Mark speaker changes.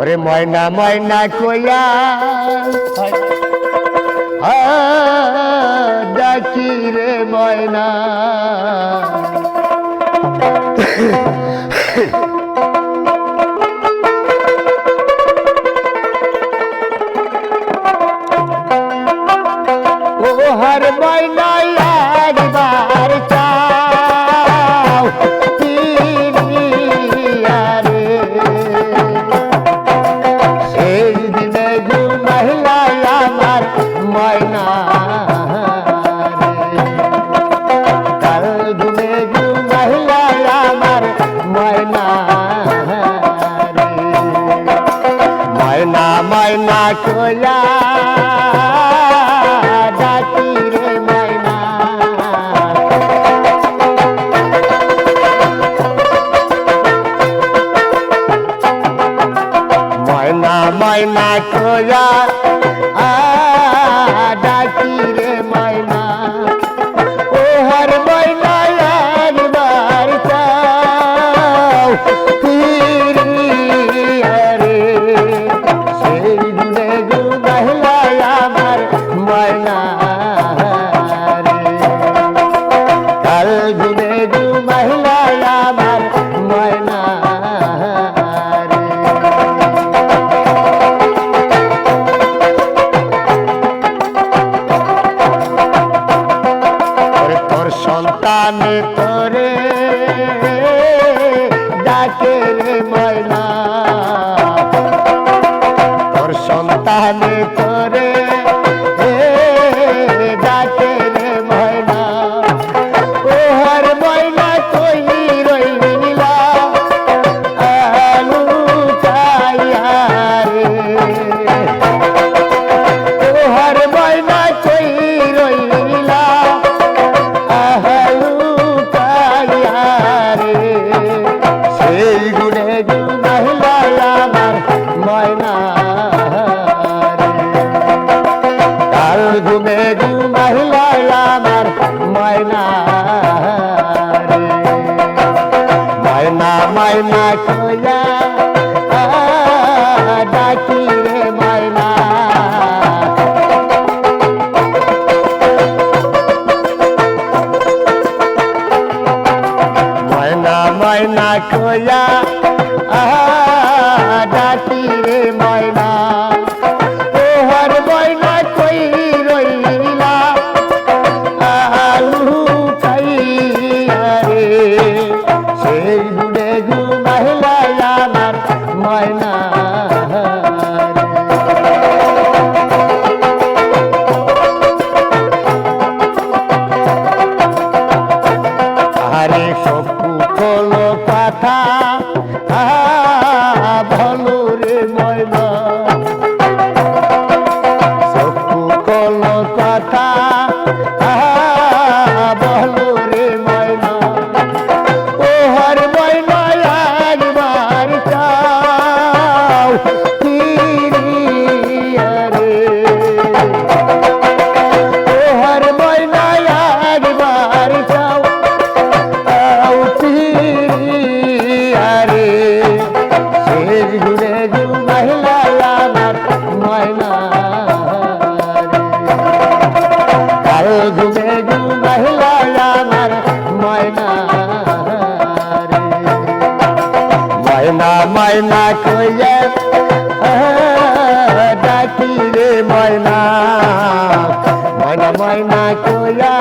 Speaker 1: ওরে ময়না ময়না কইয়া ডাকি রে ময়না। ও হর ময়না alma tuya. ময়না আর ঘুমে ঘুমাইল আমার ময়না ময়না ময়না খোলা ডাকি রে ময়না। আহা ময়না কইয়া ডাকি রে ময়না। ময়না ময়না কইয়া